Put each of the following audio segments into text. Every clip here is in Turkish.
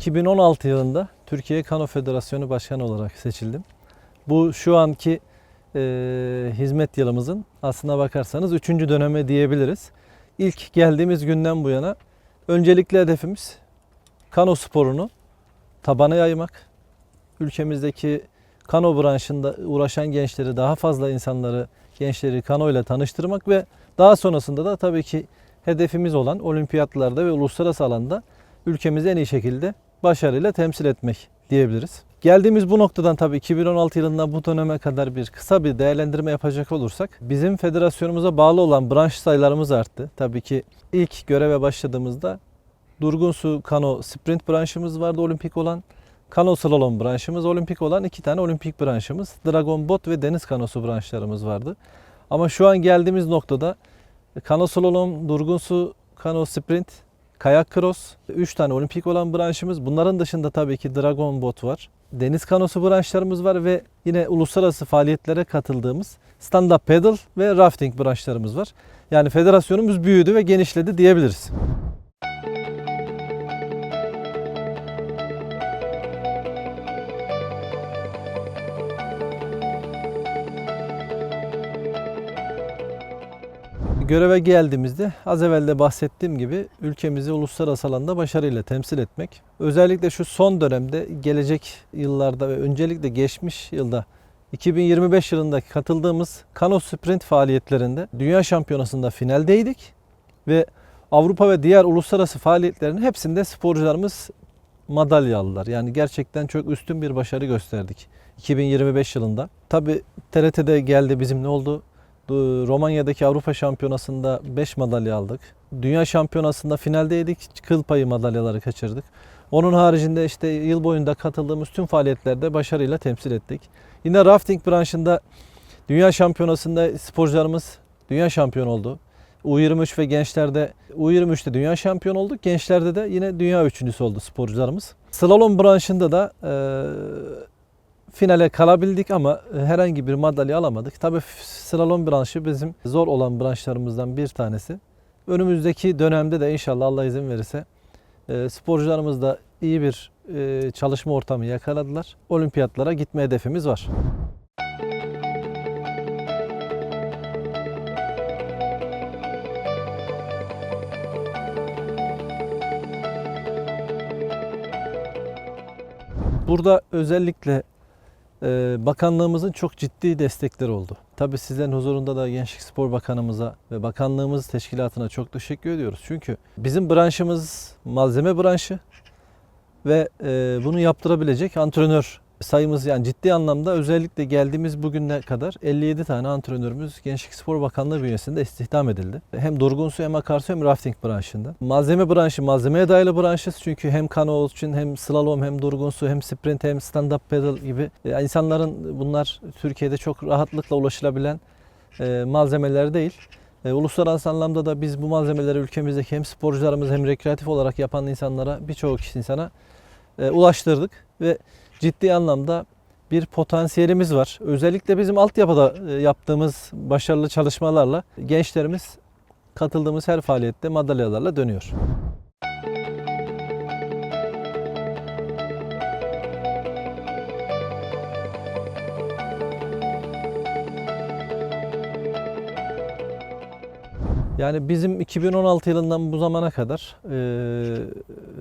2016 yılında Türkiye Kano Federasyonu Başkanı olarak seçildim. Bu şu anki e, hizmet yılımızın aslına bakarsanız 3. döneme diyebiliriz. İlk geldiğimiz günden bu yana öncelikli hedefimiz kano sporunu tabana yaymak. Ülkemizdeki kano branşında uğraşan gençleri, daha fazla insanları, gençleri kano ile tanıştırmak ve daha sonrasında da tabii ki hedefimiz olan olimpiyatlarda ve uluslararası alanda ülkemizi en iyi şekilde başarıyla temsil etmek diyebiliriz. Geldiğimiz bu noktadan tabii 2016 yılından bu döneme kadar bir kısa bir değerlendirme yapacak olursak bizim federasyonumuza bağlı olan branş sayılarımız arttı. Tabii ki ilk göreve başladığımızda Durgun Su Kano Sprint branşımız vardı olimpik olan. Kano Slalom branşımız olimpik olan iki tane olimpik branşımız. Dragon Bot ve Deniz Kanosu branşlarımız vardı. Ama şu an geldiğimiz noktada Kano Slalom, Durgun Su Kano Sprint, Kayak Cross, 3 tane olimpik olan branşımız. Bunların dışında tabii ki Dragon Bot var. Deniz kanosu branşlarımız var ve yine uluslararası faaliyetlere katıldığımız stand-up paddle ve rafting branşlarımız var. Yani federasyonumuz büyüdü ve genişledi diyebiliriz. Göreve geldiğimizde az evvel de bahsettiğim gibi ülkemizi uluslararası alanda başarıyla temsil etmek. Özellikle şu son dönemde gelecek yıllarda ve öncelikle geçmiş yılda 2025 yılındaki katıldığımız kano sprint faaliyetlerinde dünya şampiyonasında finaldeydik ve Avrupa ve diğer uluslararası faaliyetlerin hepsinde sporcularımız madalya aldılar. Yani gerçekten çok üstün bir başarı gösterdik 2025 yılında. Tabi TRT'de geldi bizim ne oldu? Romanya'daki Avrupa Şampiyonası'nda 5 madalya aldık. Dünya Şampiyonası'nda finaldeydik. Kıl payı madalyaları kaçırdık. Onun haricinde işte yıl boyunda katıldığımız tüm faaliyetlerde başarıyla temsil ettik. Yine rafting branşında Dünya Şampiyonası'nda sporcularımız dünya şampiyon oldu. U23 ve gençlerde U23'te dünya şampiyon olduk. Gençlerde de yine dünya üçüncüsü oldu sporcularımız. Slalom branşında da e, finale kalabildik ama e, herhangi bir madalya alamadık. Tabii slalom branşı bizim zor olan branşlarımızdan bir tanesi. Önümüzdeki dönemde de inşallah Allah izin verirse e, sporcularımız da iyi bir e, çalışma ortamı yakaladılar. Olimpiyatlara gitme hedefimiz var. Burada özellikle bakanlığımızın çok ciddi destekleri oldu. Tabii sizlerin huzurunda da Gençlik Spor Bakanımıza ve bakanlığımız teşkilatına çok teşekkür ediyoruz. Çünkü bizim branşımız malzeme branşı ve e, bunu yaptırabilecek antrenör sayımız yani ciddi anlamda özellikle geldiğimiz bugüne kadar 57 tane antrenörümüz Gençlik Spor Bakanlığı bünyesinde istihdam edildi. Hem durgun su hem akarsu hem rafting branşında. Malzeme branşı malzemeye dayalı branşız çünkü hem kano için hem slalom hem durgun su hem sprint hem stand-up paddle gibi e, insanların bunlar Türkiye'de çok rahatlıkla ulaşılabilen e, malzemeler değil. E, uluslararası anlamda da biz bu malzemeleri ülkemizdeki hem sporcularımız hem rekreatif olarak yapan insanlara birçok insana e, ulaştırdık ve ciddi anlamda bir potansiyelimiz var. Özellikle bizim altyapıda e, yaptığımız başarılı çalışmalarla gençlerimiz katıldığımız her faaliyette madalyalarla dönüyor. Yani bizim 2016 yılından bu zamana kadar e,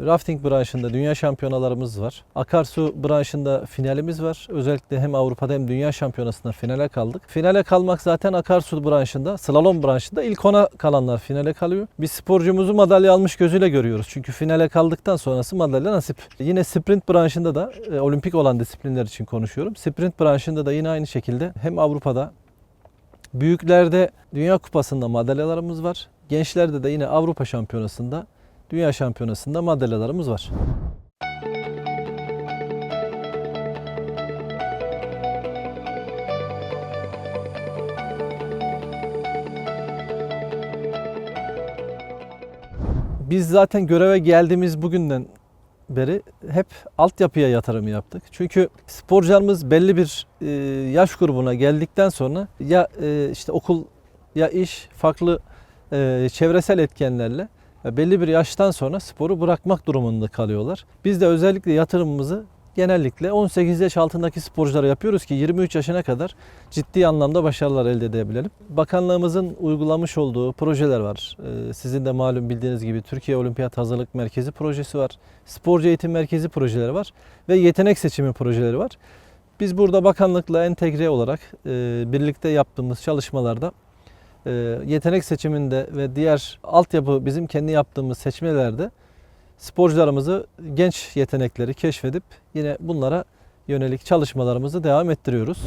rafting branşında dünya şampiyonalarımız var. Akarsu branşında finalimiz var. Özellikle hem Avrupa'da hem dünya şampiyonasında finale kaldık. Finale kalmak zaten akarsu branşında, slalom branşında ilk ona kalanlar finale kalıyor. Biz sporcumuzu madalya almış gözüyle görüyoruz. Çünkü finale kaldıktan sonrası madalya nasip. Yine sprint branşında da e, olimpik olan disiplinler için konuşuyorum. Sprint branşında da yine aynı şekilde hem Avrupa'da Büyüklerde Dünya Kupası'nda madalyalarımız var. Gençlerde de yine Avrupa Şampiyonası'nda, Dünya Şampiyonası'nda madalyalarımız var. Biz zaten göreve geldiğimiz bugünden beri hep altyapıya yatırım yaptık. Çünkü sporcularımız belli bir e, yaş grubuna geldikten sonra ya e, işte okul ya iş farklı e, çevresel etkenlerle e, belli bir yaştan sonra sporu bırakmak durumunda kalıyorlar. Biz de özellikle yatırımımızı genellikle 18 yaş altındaki sporculara yapıyoruz ki 23 yaşına kadar ciddi anlamda başarılar elde edebilelim. Bakanlığımızın uygulamış olduğu projeler var. Ee, Sizin de malum bildiğiniz gibi Türkiye Olimpiyat Hazırlık Merkezi projesi var. Sporcu Eğitim Merkezi projeleri var ve yetenek seçimi projeleri var. Biz burada bakanlıkla entegre olarak e, birlikte yaptığımız çalışmalarda e, yetenek seçiminde ve diğer altyapı bizim kendi yaptığımız seçmelerde sporcularımızı genç yetenekleri keşfedip yine bunlara yönelik çalışmalarımızı devam ettiriyoruz.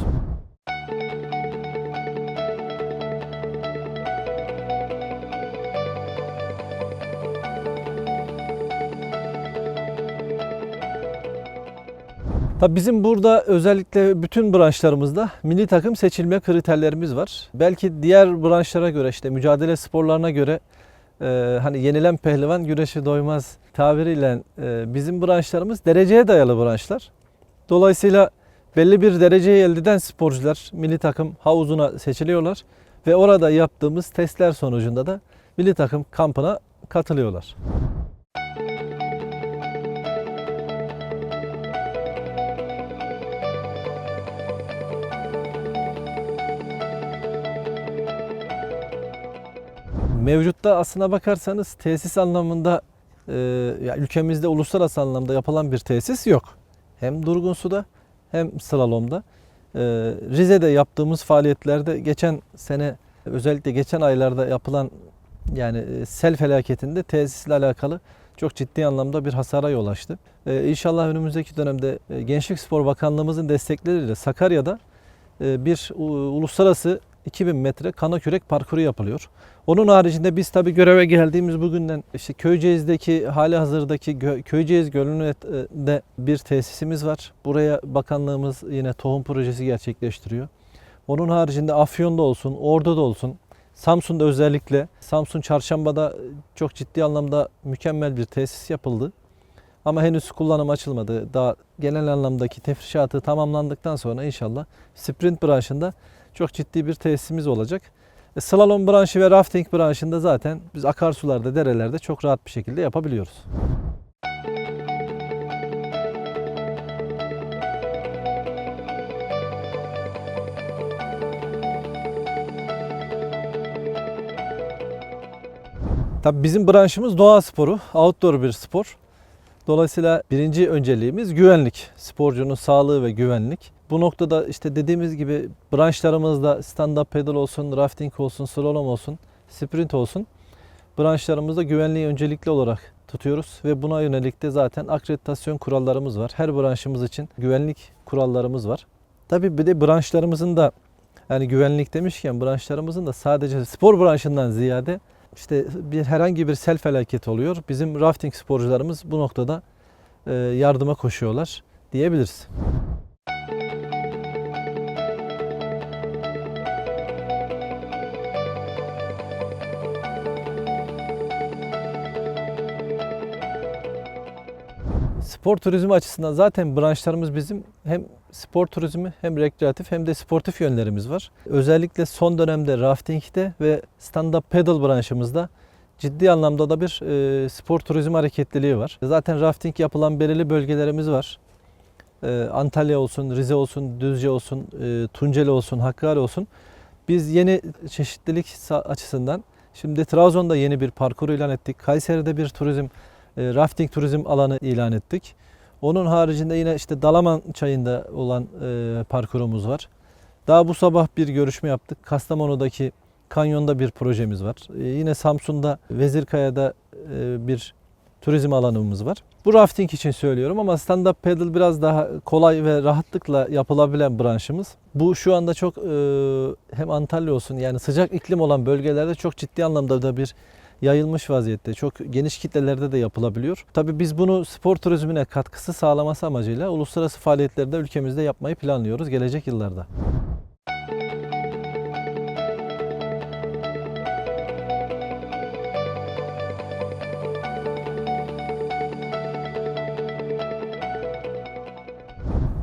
Tabii bizim burada özellikle bütün branşlarımızda milli takım seçilme kriterlerimiz var. Belki diğer branşlara göre işte mücadele sporlarına göre e, hani yenilen pehlivan güreşi doymaz tabiriyle e, bizim branşlarımız dereceye dayalı branşlar. Dolayısıyla belli bir dereceyi elde eden sporcular milli takım havuzuna seçiliyorlar ve orada yaptığımız testler sonucunda da milli takım kampına katılıyorlar. Mevcutta aslına bakarsanız tesis anlamında e, ülkemizde uluslararası anlamda yapılan bir tesis yok. Hem durgun suda hem slalomda. E, Rize'de yaptığımız faaliyetlerde geçen sene özellikle geçen aylarda yapılan yani e, sel felaketinde tesisle alakalı çok ciddi anlamda bir hasara yol açtı. E, inşallah önümüzdeki dönemde e, Gençlik Spor Bakanlığımızın destekleriyle Sakarya'da e, bir uluslararası 2000 metre kana kürek parkuru yapılıyor. Onun haricinde biz tabii göreve geldiğimiz bugünden işte Köyceğiz'deki hali hazırdaki Köyceğiz Gölü'nde bir tesisimiz var. Buraya bakanlığımız yine tohum projesi gerçekleştiriyor. Onun haricinde Afyon'da olsun, Ordu'da olsun, Samsun'da özellikle Samsun Çarşamba'da çok ciddi anlamda mükemmel bir tesis yapıldı. Ama henüz kullanım açılmadı. Daha genel anlamdaki tefrişatı tamamlandıktan sonra inşallah sprint branşında çok ciddi bir tesisimiz olacak. E, Slalom branşı ve rafting branşında zaten biz akarsularda, derelerde çok rahat bir şekilde yapabiliyoruz. Tabii bizim branşımız doğa sporu, outdoor bir spor. Dolayısıyla birinci önceliğimiz güvenlik. Sporcunun sağlığı ve güvenlik. Bu noktada işte dediğimiz gibi branşlarımızda stand-up paddle olsun, rafting olsun, slalom olsun, sprint olsun. Branşlarımızda güvenliği öncelikli olarak tutuyoruz ve buna yönelik de zaten akreditasyon kurallarımız var. Her branşımız için güvenlik kurallarımız var. Tabii bir de branşlarımızın da yani güvenlik demişken branşlarımızın da sadece spor branşından ziyade işte bir herhangi bir sel felaketi oluyor. Bizim rafting sporcularımız bu noktada e, yardıma koşuyorlar diyebiliriz. Spor turizmi açısından zaten branşlarımız bizim hem spor turizmi hem rekreatif hem de sportif yönlerimiz var. Özellikle son dönemde raftingde ve stand-up paddle branşımızda ciddi anlamda da bir e, spor turizmi hareketliliği var. Zaten rafting yapılan belirli bölgelerimiz var. E, Antalya olsun, Rize olsun, Düzce olsun, e, Tunceli olsun, Hakkari olsun. Biz yeni çeşitlilik açısından şimdi Trabzon'da yeni bir parkur ilan ettik. Kayseri'de bir turizm e, rafting turizm alanı ilan ettik. Onun haricinde yine işte Dalaman çayında olan e, parkurumuz var. Daha bu sabah bir görüşme yaptık. Kastamonu'daki kanyonda bir projemiz var. E, yine Samsun'da Vezirkaya'da bir turizm alanımız var. Bu rafting için söylüyorum ama stand-up paddle biraz daha kolay ve rahatlıkla yapılabilen branşımız. Bu şu anda çok hem Antalya olsun yani sıcak iklim olan bölgelerde çok ciddi anlamda da bir yayılmış vaziyette. Çok geniş kitlelerde de yapılabiliyor. Tabii biz bunu spor turizmine katkısı sağlaması amacıyla uluslararası faaliyetlerde ülkemizde yapmayı planlıyoruz gelecek yıllarda.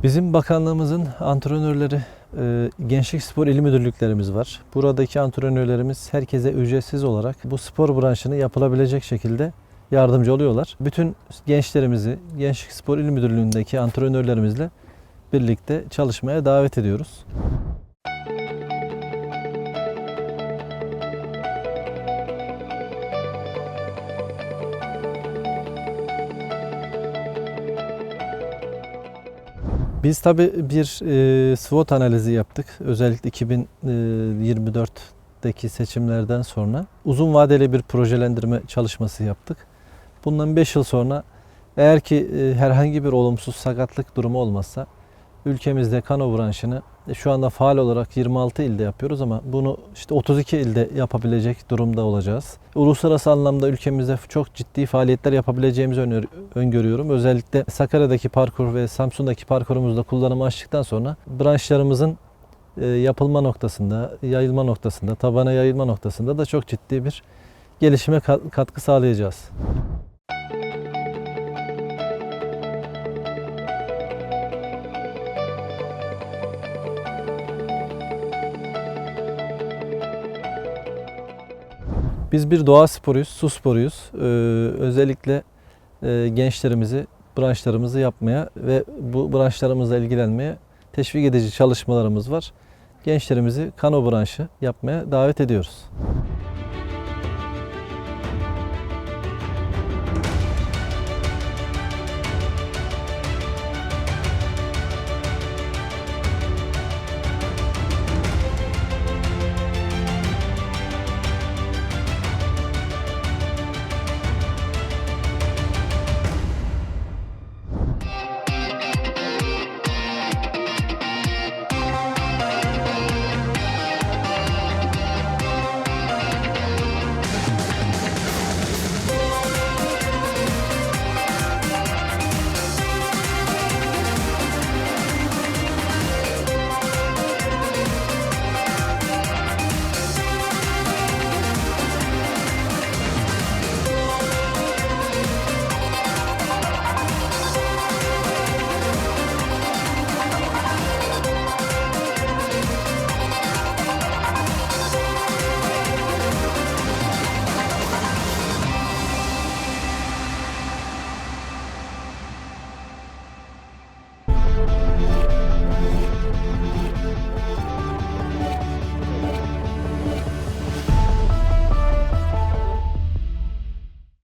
Bizim bakanlığımızın antrenörleri Gençlik Spor İl Müdürlüklerimiz var. Buradaki antrenörlerimiz herkese ücretsiz olarak bu spor branşını yapılabilecek şekilde yardımcı oluyorlar. Bütün gençlerimizi Gençlik Spor İl Müdürlüğü'ndeki antrenörlerimizle birlikte çalışmaya davet ediyoruz. Biz tabii bir e, SWOT analizi yaptık. Özellikle 2024'teki seçimlerden sonra uzun vadeli bir projelendirme çalışması yaptık. Bundan 5 yıl sonra eğer ki e, herhangi bir olumsuz sakatlık durumu olmazsa ülkemizde kano branşını e, şu anda faal olarak 26 ilde yapıyoruz ama bunu işte 32 ilde yapabilecek durumda olacağız. Uluslararası anlamda ülkemizde çok ciddi faaliyetler yapabileceğimizi öngörüyorum. Özellikle Sakarya'daki parkur ve Samsun'daki parkurumuzda kullanıma açtıktan sonra branşlarımızın e, yapılma noktasında, yayılma noktasında, tabana yayılma noktasında da çok ciddi bir gelişime ka- katkı sağlayacağız. Biz bir doğa sporuyuz, su sporuyuz. Ee, özellikle e, gençlerimizi, branşlarımızı yapmaya ve bu branşlarımızla ilgilenmeye teşvik edici çalışmalarımız var. Gençlerimizi kano branşı yapmaya davet ediyoruz.